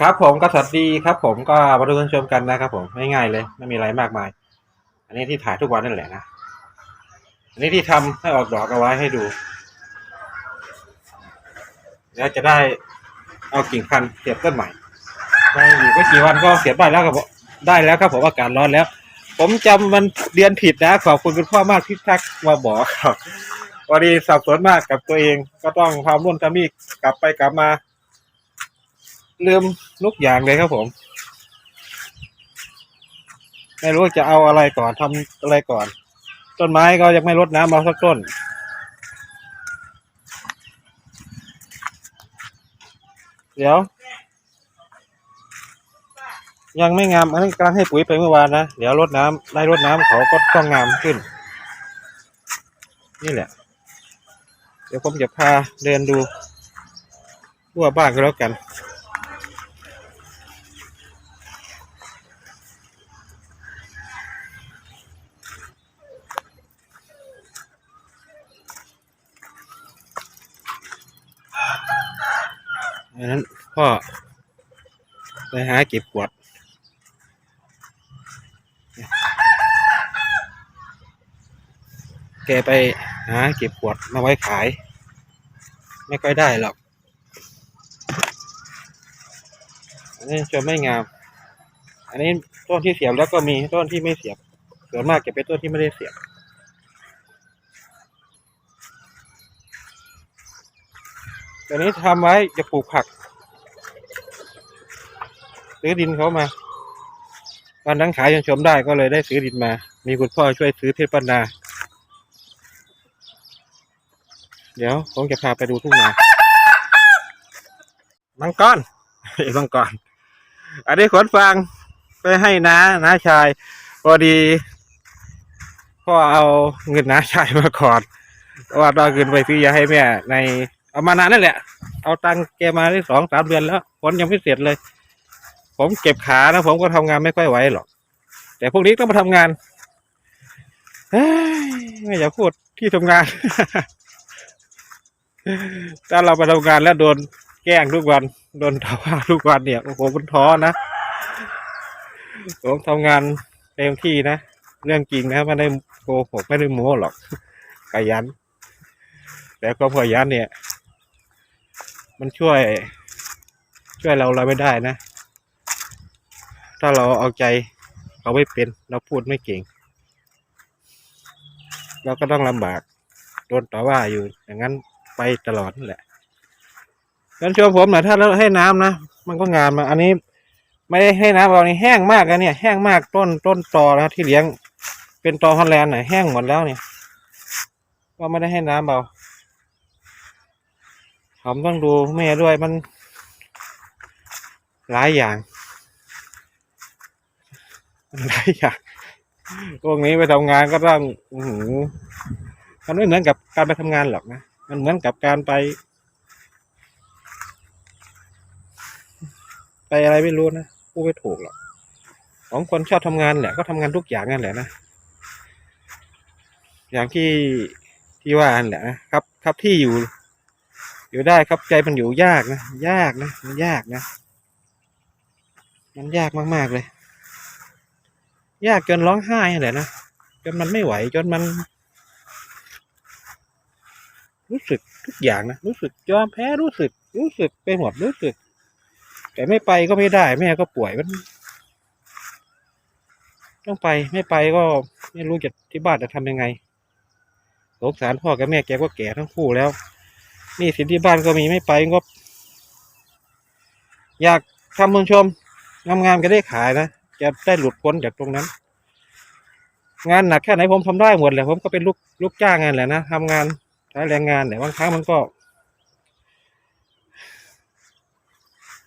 ครับผมก็สวัสดีครับผมก็มาดูกันชมกันนะครับผมง่ายๆเลย ไม่มีอะไรมากมาย อันนี้ที่ถ่ายทุกวันนั่นแหละนะอันนี้ที่ทำให้ออกดอกเอาไว้ให้ดู แล้วจะได้เอากิ่งพันธุ์เสียบต้นใหม่ได้อยู่ไม่กี่วันก็เสียบได้แล้วครับผมได้แล้วครับผมอากาศร้อนแล้ว ผมจำมันเรียนผิดนะขอบคุณคุณพ่อมากที่ทักมาบอกครับวันนี้สับสนมากกับตัวเองก็ต้องทำนู่นทำนี่กลับไปกลับมา ลืมทุกอย่างเลยครับผม ไม่รู้จะเอาอะไรก่อนทำอะไรก่อน ต้นไม้ก็ยังไม่รดน้ำมาสักต้นเดี๋ยว ยังไม่งามอันนี้กำลังให้ปุ๋ยไปเมื่อวานนะ เดี๋ยวรดน้ำได้รดน้ำเขาก็ต้องงามขึ้น นี่แหละ เดี๋ยวผมจะพาเดินดูทั่วบ้านก็แล้วกัน ดังนั้นพ่อไปหาเก็บขวดแกไปหาเก็บขวดมาไว้ขาย ไม่ค่อยได้หรอก อันนี้จะไม่งาม อันนี้ต้นที่เสียบแล้วก็มีต้นที่ไม่เสียบ ส่วนมากจะเป็นต้นที่ไม่ได้เสียบ ตอนนี้ทำไว้จะปลูกผักซื้อดินเขามาตอนนั้นขายยังชมได้ก็เลยได้ซื้อดินมา มีคุณพ่อช่วยซื้อเทพปันนา เดี๋ยวผมจะพาไปดูทุ่งนามังกรไอ้มังกรอันนี้ขนฟางไปให้น้าน้าชายพอดีพ่อเอาเงินน้าชายมาก่อนว่าตอนเงินไปซื้อยาให้แม่ใน เอามานานนั่นแหละ เอาตังแกมาได้สองสามเดือนแล้วผลยังไม่เสร็จเลย ผมเก็บขานะผมก็ทำงานไม่ค่อยไหวหรอก แต่พวกนี้ต้องมาทำงานเฮ้ยไม่อยากพูดที่ทำงาน ถ้าเราไปทำงานแล้วโดนแกล้งทุกวัน โดนทว่าทุกวันเนี่ยโอ้โหมันท้อนะ ผมทำงานเต็มที่นะ เรื่องจริงนะไม่ได้โกหกไม่ได้โม้หรอกขยัน แต่ก็พอยันเนี่ย มันช่วย ช่วยเราเราไม่ได้นะ ถ้าเราเอาใจเราไม่เป็น เราพูดไม่เก่ง เราก็ต้องลำบากโดนต่อว่าอยู่ อย่างนั้นไปตลอดนั่นแหละงั้นชมผมหน่อยถ้าเราให้น้ำนะมันก็งามมาอันนี้ ไม่ได้ให้น้ำเรานี่แห้งมากนะเนี่ย แห้งมากต้นต้นตอนะที่เลี้ยง เป็นตอฮอลแลนด์น่ะแห้งหมดแล้วเนี่ย ก็ไม่ได้ให้น้ำเบา ผมต้องดูแม่ด้วยมัน หลายอย่างหลายอย่างพวกนี้ไปทำงานก็ต้องอื้มันไม่เหมือนกับการไปทำงานหรอกนะ มันเหมือนกับการไป ไปอะไรไม่รู้นะพูดไม่ถูกหรอกของคนชอบทำงานแหละก็ทำงานทุกอย่างนั่นแหละนะ อย่างที่ที่ว่านั่นแหละนะครับ ครับที่อยู่ อยู่ได้ครับใจมันอยู่ยากนะ ยากนะ มันยากนะ มันยากมากๆเลย ยากจนร้องไห้เลยนะ จนมันไม่ไหว จนมัน รู้สึกทุกอย่างนะ รู้สึกยอมแพ้ รู้สึก รู้สึกไปหมด รู้สึก แต่ไม่ไปก็ไม่ได้ แม่ก็ป่วย มัน ต้องไป ไม่ไปก็ไม่รู้จะที่บ้านจะทำยังไงสงสารพ่อกับแม่แกก็แก่ทั้งคู่แล้ว นี่สินที่บ้านก็มีไม่ไปก็อยากทำเมืองชมงามๆก็ได้ขายนะจะได้หลุดพ้นจากตรงนั้น งานหนักแค่ไหนผมทำได้หมดแหละผมก็เป็นลูกลูกจ้างงานแหละนะทำงานใช้แรงงานแต่บางครั้งมันก็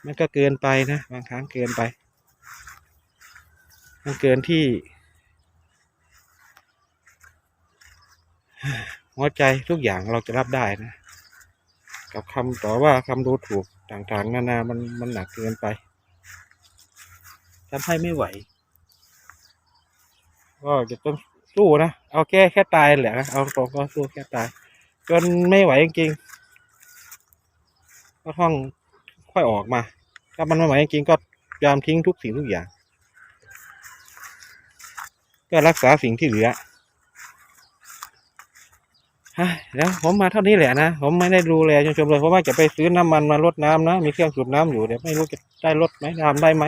มันก็เกินไปนะบางครั้งเกินไป มันเกินที่ หัวใจทุกอย่างเราจะรับได้นะ กับคำต่อว่าคำดูถูกต่างๆ นานามันมันหนักเกินไปทำให้ไม่ไหว ก็จะต้องสู้นะเอาแค่แค่ตายแหละนะเอาตรงก็สู้แค่ตาย จนไม่ไหวจริงๆก็ต้องค่อยออกมา ถ้ามันไม่ไหวจริงๆก็ยอมทิ้งทุกสิ่งทุกอย่างก็รักษาสิ่งที่เหลือ ฮะแล้วผมมาเท่านี้แหละนะ ผมไม่ได้ดูแลชมชมเลยเพราะว่าจะไปซื้อน้ำมันมารดน้ำนะ มีเครื่องสูบน้ำอยู่เดี๋ยวไม่รู้จะได้รดไหมทำได้ไหม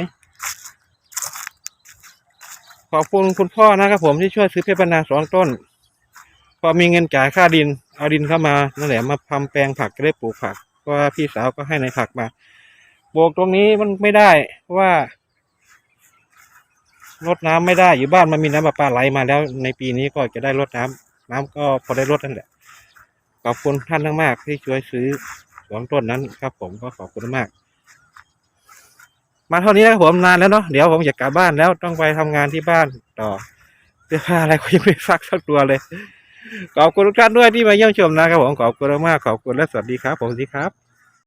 ขอบคุณคุณพ่อนะครับผมที่ช่วยซื้อเพชรบรรณาสองต้น พอมีเงินจ่ายค่าดิน เอาดินเข้ามานั่นแหละมาทำแปลงผักจะได้ปลูกผักเพราะว่าพี่สาวก็ให้ในผักมาปลูกตรงนี้มันไม่ได้เพราะว่ารดน้ำไม่ได้อยู่บ้านมันมีน้ำประปาไหลมาแล้วในปีนี้ก็จะได้รดน้ำ น้ำก็พอได้ลดนั่นแหละ ขอบคุณท่านมากๆที่ช่วยซื้อสองต้นนั้นครับ ผมก็ขอบคุณมาก มาเท่านี้นะครับผมนานแล้วเนาะเดี๋ยวผมจะกลับบ้านแล้วต้องไปทำงานที่บ้านต่อเสื้อผ้าอะไรก็ยังไม่ซักสักตัวเลย ขอบคุณทุกท่านด้วยที่มาเยี่ยมชมนะครับผมขอบคุณมากขอบคุณและสวัสดีครับ ผมสวัสดีครับ